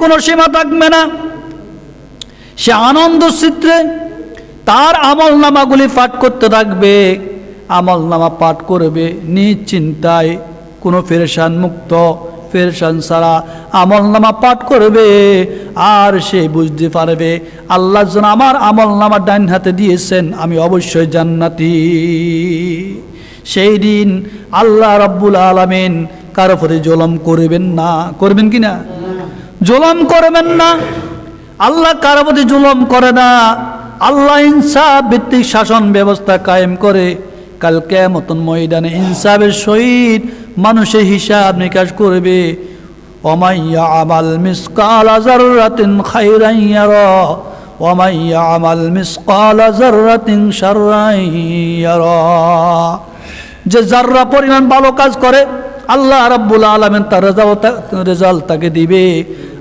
কোনো সীমা থাকবে না। সে আনন্দ চিত্রে তার আমল নামাগুলি পাঠ করতে থাকবে আমল নামা পাঠ করবে। নিজ চিন্তায় কোনো ফেরেশান মুক্ত, ফেরেশান ছাড়া আমল নামা পাঠ করবে, আর সে বুঝতে পারবে, আল্লাহ যেন আমার আমল নামা ডাইন হাতে দিয়েছেন, আমি অবশ্যই জান্নাতি। সেই দিন আল্লাহ রাব্বুল আলামিন কারও প্রতি জলম করবেন না, করবেন কি না? জুলম করবেন না। আল্লাহ কারও প্রতি জুলম করে না। আল্লাহ ইনসাফ ভিত্তিক শাসন ব্যবস্থা কায়েম করে। কাল কেমতন ময়দানে ইনসাফের সহিত মানুষের হিসাব নিকাশ করবে। ওমাইয়া আমাল মিসকাল জাররাতিন খাইরান ইয়ারা। ওমাইয়া আমাল মিসকাল জাররাতিন শাররান ইয়ারা। যে যাররা পরিমাণ ভালো কাজ করে, আল্লাহ রাব্বুল আলমেন তার রেজাল্ট তাকে দিবে।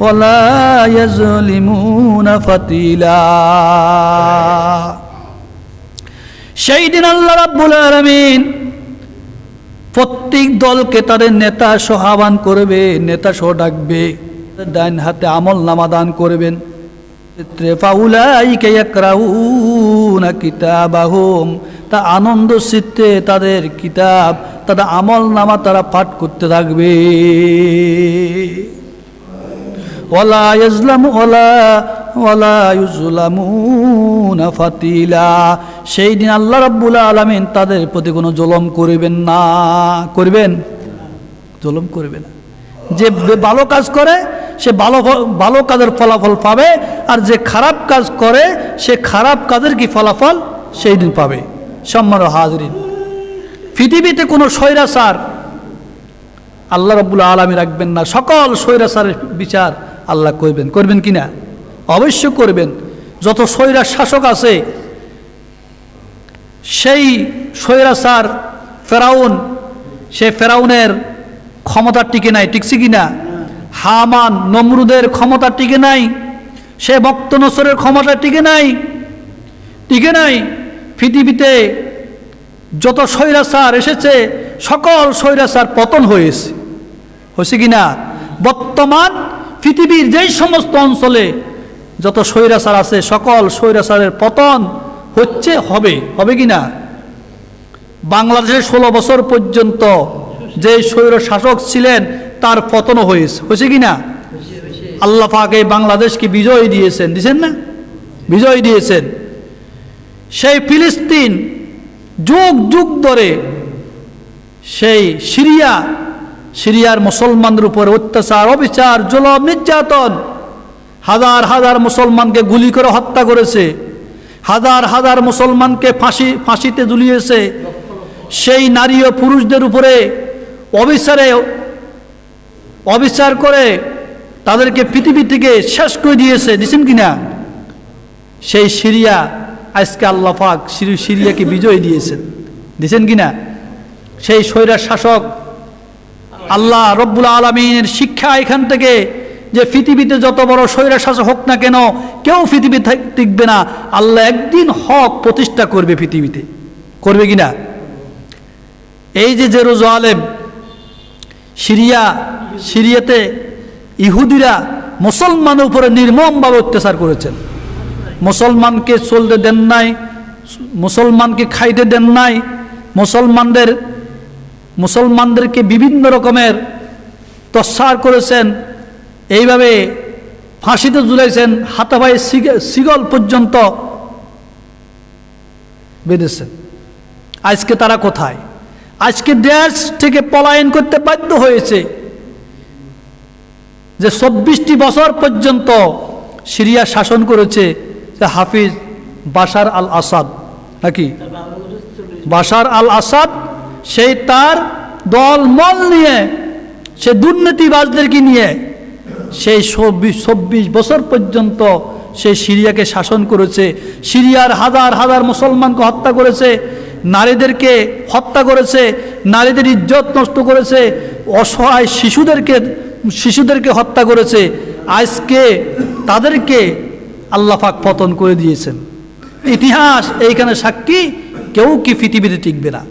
ولا يظلمون فتيلا সেই দিন আল্লাহ রাব্বুল আলামিন প্রত্যেক দলকে তাদের নেতা সহ আহ্বান করবে নেতা সহ ডাকবে ডাইন হাতে আমল নামা দান করবেন ফাউলাইকে ইয়াকরাউনা কিতাবাহুম তা আনন্দ চিত্তে তাদের কিতাব তাদের আমল নামা তারা পাঠ করতে থাকবে ফাতিলা। সেই দিন আল্লাহ রাব্বুল আলামিন তাদের প্রতি কোনো জলম করবেন না। করবেন? জলম করবে না। যে ভালো কাজ করে, সে ভালো ভালো কাজের ফলাফল পাবে, আর যে খারাপ কাজ করে, সে খারাপ কাজের কি ফলাফল? সেই দিন পাবে। সম্মান হাজরিন। পৃথিবীতে কোনো স্বৈরাচার আল্লাহ রব্বুল আলমী রাখবেন না। সকল স্বৈরাচারের বিচার আল্লাহ করবেন করবেন কি না? অবশ্য করবেন যত স্বৈরা শাসক আছে, সেই স্বৈরাচার ফেরাউন, সে ফেরাউনের ক্ষমতা টিকে নাই, টিকছে কি না? হামান, নমরুদের ক্ষমতা টিকে নাই, সে ভক্ত নসরের ক্ষমতা টিকে নাই টিকে নাই। পৃথিবীতে যত স্বৈরাচার এসেছে, সকল স্বৈরাচার পতন হয়েছে। হয়েছে কি না? বর্তমান পৃথিবীর যেই সমস্ত অঞ্চলে যত স্বৈরাচার আছে, সকল স্বৈরাচারের পতন হচ্ছে, হবে হবে কি না বাংলাদেশে ষোলো বছর পর্যন্ত যে স্বৈর শাসক ছিলেন, তার পতনও হয়েছে। হয়েছে কি না আল্লাহ পাক বাংলাদেশকে বিজয় দিয়েছেন। দিয়েছেন না? বিজয় দিয়েছেন। সেই ফিলিস্তিন যুগ যুগ ধরে সেই সিরিয়া সিরিয়ার মুসলমানদের উপর অত্যাচার, অবিচার, জুলম, নির্যাতন। হাজার হাজার মুসলমানকে গুলি করে হত্যা করেছে। হাজার হাজার মুসলমানকে ফাঁসি, ফাঁসিতে ঝুলিয়েছে। সেই নারী ও পুরুষদের উপরে অবিচারে, অবিচার করে তাদেরকে পৃথিবী থেকে শেষ করে দিয়েছে। দিছেন কিনা সেই সিরিয়া আজকে আল্লাহ সিরিয়াকে বিজয় দিয়েছেন। দিছেন কিনা সেই স্বৈরার শাসক আল্লাহ রব্বুল আলমিনের শিক্ষা এখান থেকে যে পৃথিবীতে যত বড় স্বৈরা শাসক হোক না কেন, কেউ পৃথিবী টিকবে না। আল্লাহ একদিন হক প্রতিষ্ঠা করবে পৃথিবীতে। করবে কিনা? এই যে জেরুজালেম, সিরিয়া, সিরিয়াতে ইহুদিরা মুসলমানের উপরে নির্মমভাবে অত্যাচার করেছেন। মুসলমানকে চলতে দেন নাই, মুসলমানকে খাইতে দেন নাই, মুসলমানদের মুসলমানদেরকে বিভিন্ন রকমের তৎসার করেছেন, এইভাবে ফাঁসিতে ঝুলাইছেন হাতাভাই সিগল পর্যন্ত বেঁধেছেন। আজকে তারা কোথায়? আজকে দেশ থেকে পলায়ন করতে বাধ্য হয়েছে যে চব্বিশটি বছর পর্যন্ত সিরিয়া শাসন করেছে যে হাফিজ বাশার আল আসাদ নাকি? বাশার আল আসাদ সেই তার দল মল নিয়ে, সে দুর্নীতিবাজদেরকে নিয়ে, সেই চব্বিশ চব্বিশ বছর পর্যন্ত সে সিরিয়াকে শাসন করেছে, সিরিয়ার হাজার হাজার মুসলমানকে হত্যা করেছে, নারীদেরকে হত্যা করেছে, নারীদের ইজ্জত নষ্ট করেছে, অসহায় শিশুদেরকে শিশুদেরকে হত্যা করেছে, আজকে তাদেরকে আল্লাফাক পতন করে দিয়েছেন। ইতিহাস এইখানে সাক্ষী, কেউ কি পৃথিবীতে টিকবে না।